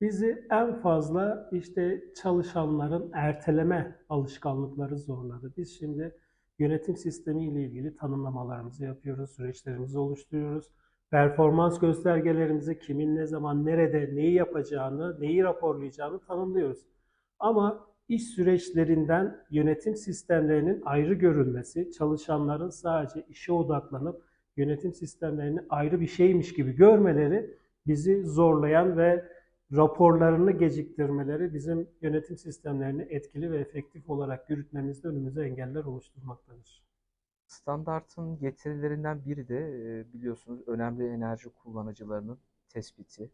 Bizi en fazla işte çalışanların erteleme alışkanlıkları zorladı. Biz şimdi yönetim sistemi ile ilgili tanımlamalarımızı yapıyoruz, süreçlerimizi oluşturuyoruz. Performans göstergelerimizi kimin ne zaman, nerede, neyi yapacağını, neyi raporlayacağını tanımlıyoruz. Ama iş süreçlerinden yönetim sistemlerinin ayrı görülmesi, çalışanların sadece işe odaklanıp yönetim sistemlerini ayrı bir şeymiş gibi görmeleri bizi zorlayan ve raporlarını geciktirmeleri bizim yönetim sistemlerini etkili ve efektif olarak yürütmemizde önümüze engeller oluşturmaktadır. Standartın getirilerinden biri de e, biliyorsunuz önemli enerji kullanıcılarının tespiti,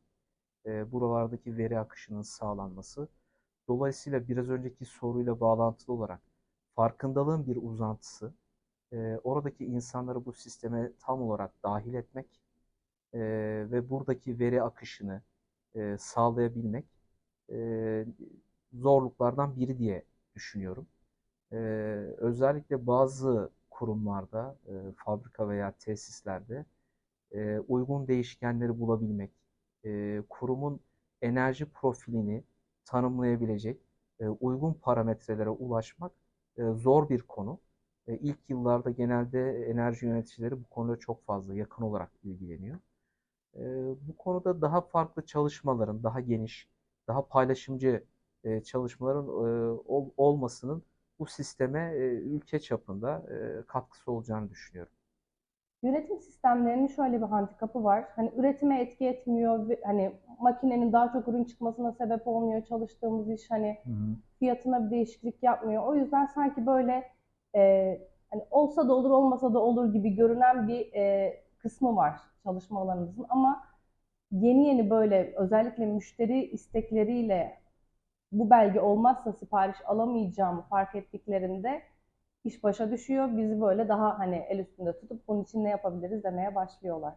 e, buralardaki veri akışının sağlanması. Dolayısıyla biraz önceki soruyla bağlantılı olarak farkındalığın bir uzantısı, e, oradaki insanları bu sisteme tam olarak dahil etmek ve buradaki veri akışını e, sağlayabilmek e, zorluklardan biri diye düşünüyorum. E, özellikle bazı kurumlarda, e, fabrika veya tesislerde uygun değişkenleri bulabilmek, kurumun enerji profilini tanımlayabilecek uygun parametrelere ulaşmak zor bir konu. E, ilk yıllarda genelde enerji yöneticileri bu konuda çok fazla yakın olarak ilgileniyor. E, bu konuda daha farklı çalışmaların, daha geniş, daha paylaşımcı e, çalışmaların e, ol, olmasının bu sisteme e, ülke çapında e, katkısı olacağını düşünüyorum. Yönetim sistemlerinin şöyle bir handikapı var. Hani üretime etki etmiyor, hani makinenin daha çok ürün çıkmasına sebep olmuyor. Çalıştığımız iş hani fiyatına bir değişiklik yapmıyor. O yüzden sanki böyle e, hani olsa da olur, olmasa da olur gibi görünen bir e, kısmı var çalışma alanımızın. Ama yeni yeni böyle özellikle müşteri istekleriyle bu belge olmazsa sipariş alamayacağımı fark ettiklerinde iş başa düşüyor. Bizi böyle daha hani el üstünde tutup bunun için ne yapabiliriz demeye başlıyorlar.